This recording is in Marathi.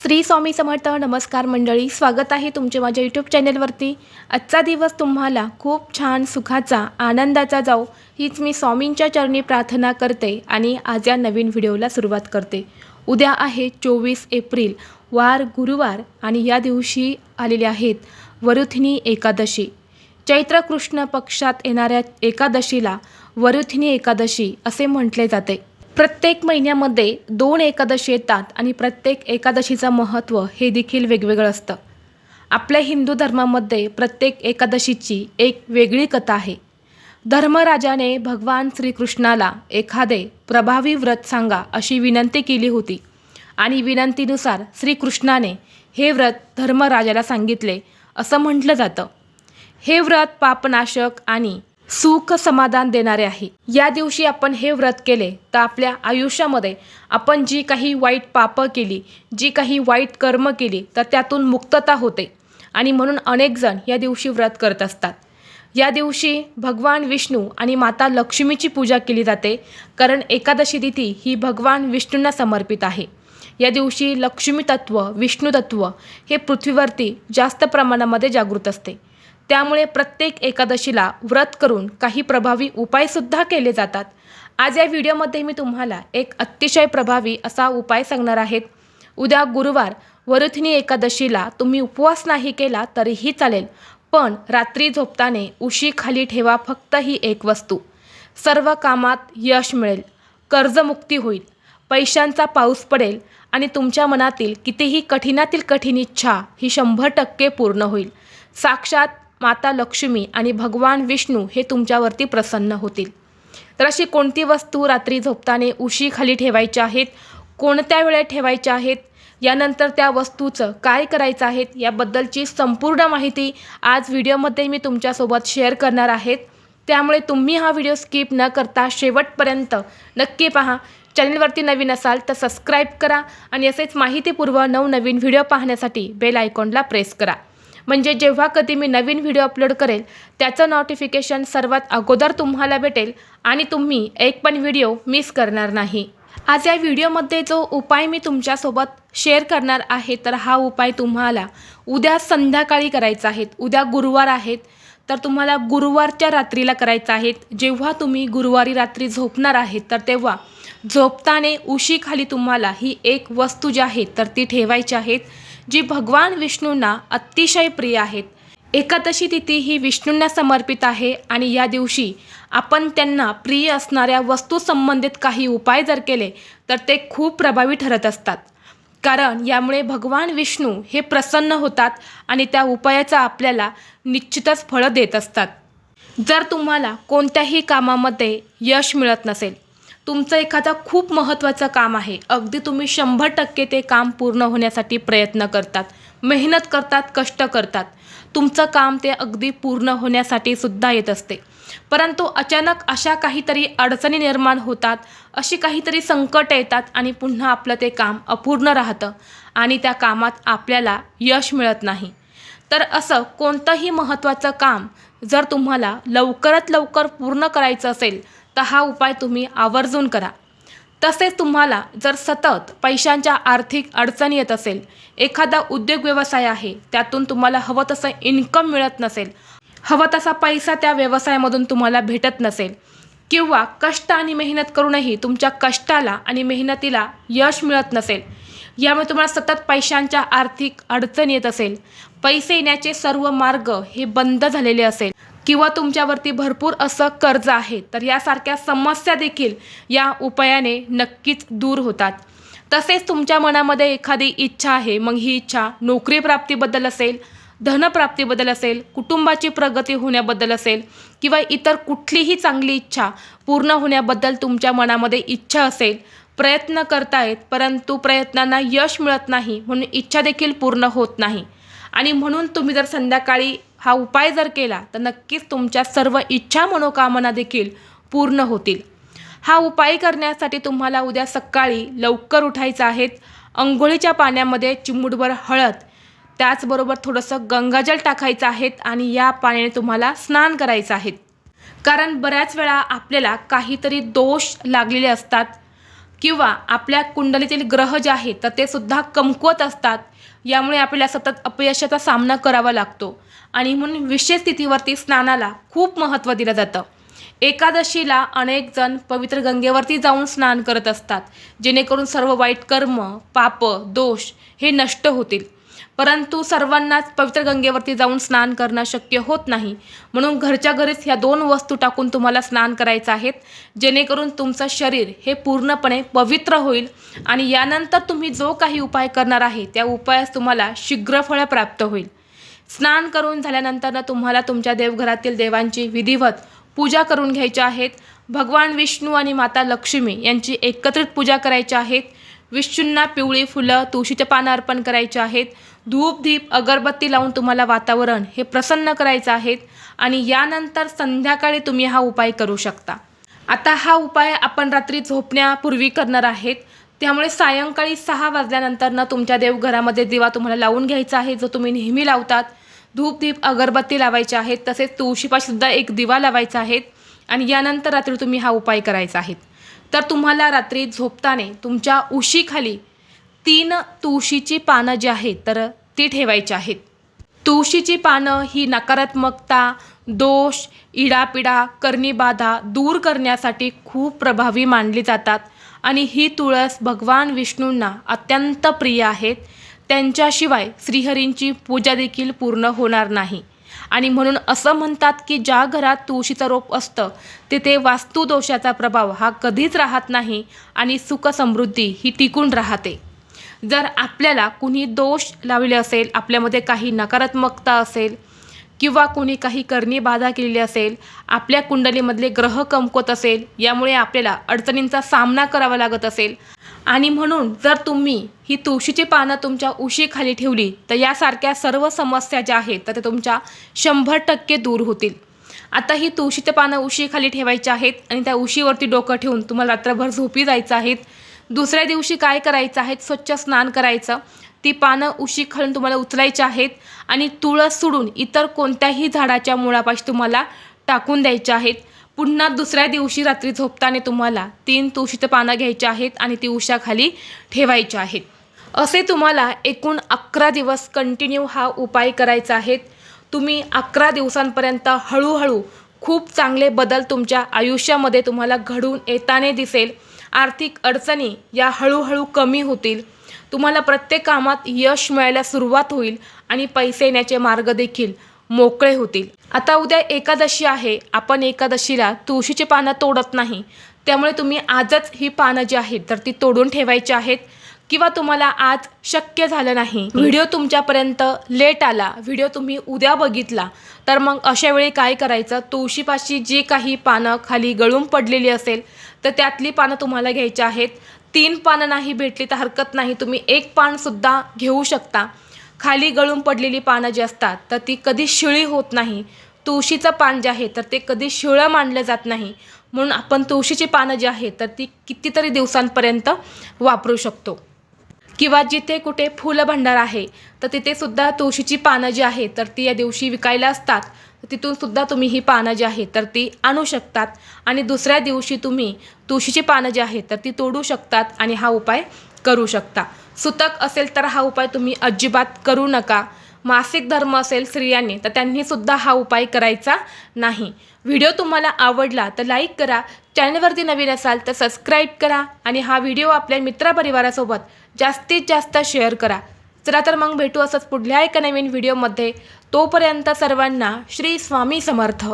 श्री स्वामी समर्थ नमस्कार मंडळी. स्वागत आहे तुमचे माझ्या यूट्यूब चॅनेलवरती आजचा दिवस तुम्हाला खूप छान सुखाचा आनंदाचा जाऊ हीच मी स्वामींच्या चरणी प्रार्थना करते आणि आज या नवीन व्हिडिओला सुरुवात करते. उद्या आहे चोवीस एप्रिल वार गुरुवार आणि या दिवशी आलेले आहेत वरुथिनी एकादशी. चैत्र कृष्ण पक्षात येणाऱ्या एकादशीला वरुथिनी एकादशी असे म्हटले जाते. प्रत्येक महिन्यामध्ये दोन एकादशी येतात आणि प्रत्येक एकादशीचं महत्त्व हे देखील वेगवेगळं असतं. आपल्या हिंदू धर्मामध्ये प्रत्येक एकादशीची एक वेगळी कथा आहे. धर्मराजाने भगवान श्रीकृष्णाला एखादे प्रभावी व्रत सांगा अशी विनंती केली होती आणि विनंतीनुसार श्रीकृष्णाने हे व्रत धर्मराजाला सांगितले असं म्हटलं जातं. हे व्रत पापनाशक आणि सुख समाधान देणारे आहे. या दिवशी आपण हे व्रत केले तर आपल्या आयुष्यामध्ये आपण जी काही वाईट पापं केली जी काही वाईट कर्म केली तर त्यातून मुक्तता होते. आणि म्हणून अनेक जण या दिवशी व्रत करत असतात. या दिवशी भगवान विष्णू आणि माता लक्ष्मीची पूजा केली जाते कारण एकादशी तिथी ही भगवान विष्णूंना समर्पित आहे. या दिवशी लक्ष्मी तत्व विष्णू तत्व हे पृथ्वीवरती जास्त प्रमाणामध्ये जागृत असते. त्यामुळे प्रत्येक एकादशीला व्रत करून काही प्रभावी उपायसुद्धा केले जातात. आज या व्हिडिओमध्ये मी तुम्हाला एक अतिशय प्रभावी असा उपाय सांगणार आहेत उद्या गुरुवार वरुथिनी एकादशीला तुम्ही उपवास नाही केला तरीही चालेल पण रात्री झोपताने उशी खाली ठेवा फक्त ही एक वस्तू. सर्व कामात यश मिळेल कर्जमुक्ती होईल पैशांचा पाऊस पडेल आणि तुमच्या मनातील कितीही कठीणातील कठीण इच्छा ही शंभर टक्के पूर्ण होईल. साक्षात माता लक्ष्मी आणि भगवान विष्णू हे तुमच्यावरती प्रसन्न होतील. तर अशी कोणती वस्तू रात्री झोपताना उशीखाली ठेवायच्या आहेत? कोणत्या वेळेत ठेवायच्या आहेत? यानंतर त्या वस्तूचं काय करायचं आहे? याबद्दलची संपूर्ण माहिती आज व्हिडिओमध्ये मी तुमच्यासोबत शेअर करणार आहेत त्यामुळे तुम्ही हा व्हिडिओ स्किप न करता शेवटपर्यंत नक्की पहा. चॅनलवरती नवीन असाल तर सबस्क्राईब करा आणि असेच माहितीपूर्व नवनवीन व्हिडिओ पाहण्यासाठी बेल आयकॉनला प्रेस करा. म्हणजे जेव्हा कधी मी नवीन व्हिडिओ अपलोड करेल त्याचं नोटिफिकेशन सर्वात अगोदर तुम्हाला भेटेल आणि तुम्ही एक पण व्हिडिओ मिस करणार नाही. आज या व्हिडिओमध्ये जो उपाय मी तुमच्यासोबत शेअर करणार आहे तर हा उपाय तुम्हाला उद्या संध्याकाळी करायचा आहे. उद्या गुरुवार आहेत तर तुम्हाला गुरुवारच्या रात्रीला करायचा आहे. जेव्हा तुम्ही गुरुवारी रात्री झोपणार आहेत तर तेव्हा झोपताना उशीखाली तुम्हाला ही एक वस्तू जी आहे तर ती ठेवायची आहेत जी भगवान विष्णूंना अतिशय प्रिय आहेत. एकादशी तिथी ही विष्णूंना समर्पित आहे आणि या दिवशी आपण त्यांना प्रिय असणाऱ्या वस्तू संबंधित काही उपाय जर केले तर ते खूप प्रभावी ठरत असतात. कारण यामुळे भगवान विष्णू हे प्रसन्न होतात आणि त्या उपायाचा आपल्याला निश्चितच फळं देत असतात. जर तुम्हाला कोणत्याही कामामध्ये यश मिळत नसेल तुमचं एखादा खूप महत्त्वाचं काम आहे. अगदी तुम्ही शंभर टक्के ते काम पूर्ण होण्यासाठी प्रयत्न करतात. मेहनत करतात कष्ट करतात. तुमचं काम ते अगदी पूर्ण होण्यासाठी सुद्धा येत असते. परंतु अचानक अशा काहीतरी अडचणी निर्माण होतात अशी काहीतरी संकट येतात आणि पुन्हा आपलं ते काम अपूर्ण राहतं आणि त्या कामात आपल्याला यश मिळत नाही. तर असं कोणतंही महत्त्वाचं काम जर तुम्हाला लवकरात लवकर पूर्ण करायचं असेल तर हा उपाय तुम्ही आवर्जून करा. तसेच तुम्हाला जर सतत पैशांच्या आर्थिक अडचणी येत असेल एखादा उद्योग व्यवसाय आहे त्यातून तुम्हाला हवं तसं इन्कम मिळत नसेल हवा तसा पैसा त्या व्यवसायामधून तुम्हाला भेटत नसेल किंवा कष्ट आणि मेहनत करूनही तुमच्या कष्टाला आणि मेहनतीला यश मिळत नसेल यामुळे तुम्हाला सतत पैशांच्या आर्थिक अडचण येत असेल पैसे येण्याचे सर्व मार्ग हे बंद झालेले असेल. किंवा तुमच्यावरती भरपूर असं कर्ज आहे तर यासारख्या समस्या देखील या उपायाने नक्कीच दूर होतात. तसेच तुमच्या मनामध्ये एखादी इच्छा आहे मग ही इच्छा नोकरी प्राप्तीबद्दल असेल धनप्राप्तीबद्दल असेल कुटुंबाची प्रगती होण्याबद्दल असेल किंवा इतर कुठलीही चांगली इच्छा पूर्ण होण्याबद्दल तुमच्या मनामध्ये इच्छा असेल प्रयत्न करतायत परंतु प्रयत्नांना यश मिळत नाही म्हणून इच्छा देखील पूर्ण होत नाही. आणि म्हणून तुम्ही जर संध्याकाळी हा उपाय जर केला तर नक्कीच तुमच्या सर्व इच्छा मनोकामना देखील पूर्ण होतील. हा उपाय करण्यासाठी तुम्हाला उद्या सकाळी लवकर उठायचं आहे. अंघोळीच्या पाण्यामध्ये चिमूटभर हळद त्याचबरोबर थोडंसं गंगाजल टाकायचं आहेत आणि या पाण्याने तुम्हाला स्नान करायचं आहे. कारण बऱ्याच वेळा आपल्याला काहीतरी दोष लागलेले असतात. किंवा आपल्या कुंडलीतील ग्रह जे आहेत तर ते सुद्धा कमकुवत असतात. यामुळे आपल्याला सतत अपयशाचा सामना करावा लागतो. आणि म्हणून विशेष तिथीवरती स्नानाला खूप महत्त्व दिलं जातं. एकादशीला अनेक जण पवित्र गंगेवरती जाऊन स्नान करत असतात. जेणेकरून सर्व वाईट कर्म पाप दोष हे नष्ट होतील. परंतु सर्वांनाच पवित्र गंगेवरती जाऊन स्नान करणं शक्य होत नाही. म्हणून घरच्या घरीच ह्या दोन वस्तू टाकून तुम्हाला स्नान करायचं आहेत. जेणेकरून तुमचं शरीर हे पूर्णपणे पवित्र होईल आणि यानंतर तुम्ही जो काही उपाय करणार आहे त्या उपायास तुम्हाला शीघ्रफळ प्राप्त होईल. स्नान करून झाल्यानंतर तुम्हाला तुमच्या देवघरातील देवांची विधिवत पूजा करून घ्यायच्या आहेत. भगवान विष्णू आणि माता लक्ष्मी यांची एकत्रित पूजा करायची आहेत. विष्णूंना पिवळी फुलं तुळशीचे पानं अर्पण करायचे आहेत. धूप दीप अगरबत्ती लावून तुम्हाला वातावरण हे प्रसन्न करायचं आहे आणि यानंतर संध्याकाळी तुम्ही हा उपाय करू शकता. आता हा उपाय आपण रात्री झोपण्यापूर्वी करणार आहेत. त्यामुळे सायंकाळी सहा वाजल्यानंतर ना तुमच्या देवघरामध्ये दिवा तुम्हाला लावून घ्यायचा आहे जो तुम्ही नेहमी लावतात. धूप दीप अगरबत्ती लावायचे आहेत तसेच तुळशीपाशीसुद्धा एक दिवा लावायचा आहे आणि यानंतर रात्री तुम्ही हा उपाय करायचा आहे. तर तुम्हाला रात्री झोपताना तुमच्या उशीखाली तीन तुळशीची पानं जी आहेत तर ती ठेवायची आहेत. तुळशीची पानं ही नकारात्मकता दोष इडापिडा करणीबाधा दूर करण्यासाठी खूप प्रभावी मानली जातात. आणि ही तुळस भगवान विष्णूंना अत्यंत प्रिय आहेत. त्यांच्याशिवाय श्रीहरींची पूजा देखील पूर्ण होणार नाही. आणि म्हणून असं म्हणतात की ज्या घरात तुळशीचं रोप असतं तिथे वास्तुदोषाचा प्रभाव हा कधीच राहत नाही आणि सुखसमृद्धी ही टिकून राहते. जर आपल्याला कुणी दोष लावले असेल आपल्यामध्ये काही नकारात्मकता असेल किंवा कोणी काही करणी बाधा केलेली असेल आपल्या कुंडलीमधले ग्रह कमकवत असेल यामुळे आपल्याला अडचणींचा सामना करावा लागत असेल. आणि म्हणून जर तुम्ही ही तुळशीची पानं तुमच्या उशीखाली ठेवली तर यासारख्या सर्व समस्या ज्या आहेत तर ते तुमच्या शंभर टक्के दूर होतील. आता ही तुळशीची पानं उशीखाली ठेवायची आहेत आणि त्या उशीवरती डोकं ठेवून तुम्हाला रात्रभर झोपी जायचं आहेत दुसऱ्या दिवशी काय करायचं आहे? स्वच्छ स्नान करायचं. ती पानं उशी खालून तुम्हाला उचलायची आहेत आणि तुळस सोडून इतर कोणत्याही झाडाच्या मुळापाशी तुम्हाला टाकून द्यायच्या आहेत. पुन्हा दुसऱ्या दिवशी रात्री झोपताना तुम्हाला तीन तुळशीचं पानं घ्यायची आहेत आणि ती उशाखाली ठेवायची आहेत. असे तुम्हाला एकूण अकरा दिवस कंटिन्यू हा उपाय करायचा आहे तुम्ही अकरा दिवसांपर्यंत हळूहळू खूप चांगले बदल तुमच्या आयुष्यामध्ये तुम्हाला घडून येताने दिसेल. आर्थिक अडचणी या हळूहळू कमी होतील. तुम्हाला प्रत्येक कामात यश मिळायला सुरुवात होईल आणि पैसे येण्याचे मार्ग देखील मोकळे होतील. आता उद्या एकादशी आहे. आपण एकादशीला तुळशीची पानं तोडत नाही. त्यामुळे तुम्ही आजच ही पानं जी आहेत तर ती तोडून ठेवायची आहेत किंवा तुम्हाला आज शक्य झालं नाही. व्हिडिओ तुमच्यापर्यंत लेट आला व्हिडिओ तुम्ही उद्या बघितला तर मग अशा वेळी काय करायचं? तुळशीपाशी जी काही पानं खाली गळून पडलेली असेल तर त्यातली पानं तुम्हाला घ्यायची आहेत. तीन पानं नाही भेटली तर हरकत नाही. तुम्ही एक पानसुद्धा घेऊ शकता. खाली गळून पडलेली पानं जी असतात तर ती कधी शिळी होत नाही. तुळशीचं पान जे आहे तर ते कधी शिळं मानलं जात नाही. म्हणून आपण तुळशीची पानं जी आहेत तर ती कितीतरी दिवसांपर्यंत वापरू शकतो. किंवा जिथे कुठे फुलं भंडार आहे तर तिथे सुद्धा तुळशीची पानं जी आहेत तर ती या दिवशी विकायला असतात. तिथून सुद्धा तुम्ही ही पानं जी आहेत तर ती आणू शकतात. आणि दुसऱ्या दिवशी तुम्ही तुळशीची पानं जी आहेत तर ती तोडू शकतात आणि हा उपाय करू शकता. सुतक असेल तर हा उपाय तुम्ही अजिबात करू नका. मासिक धर्म असेल स्त्रियांनी तर त्यांनी सुद्धा हा उपाय करायचा नाही. व्हिडिओ तुम्हाला आवडला तर लाईक करा. चॅनलवरती नवीन असाल तर सबस्क्राईब करा. आणि हा व्हिडिओ आपल्या मित्रपरिवारासोबत जास्तीत जास्त शेअर करा. चला तर मग भेटू असंच पुढल्या एका नवीन व्हिडिओमध्ये तोपर्यंत सर्वांना श्री स्वामी समर्थ.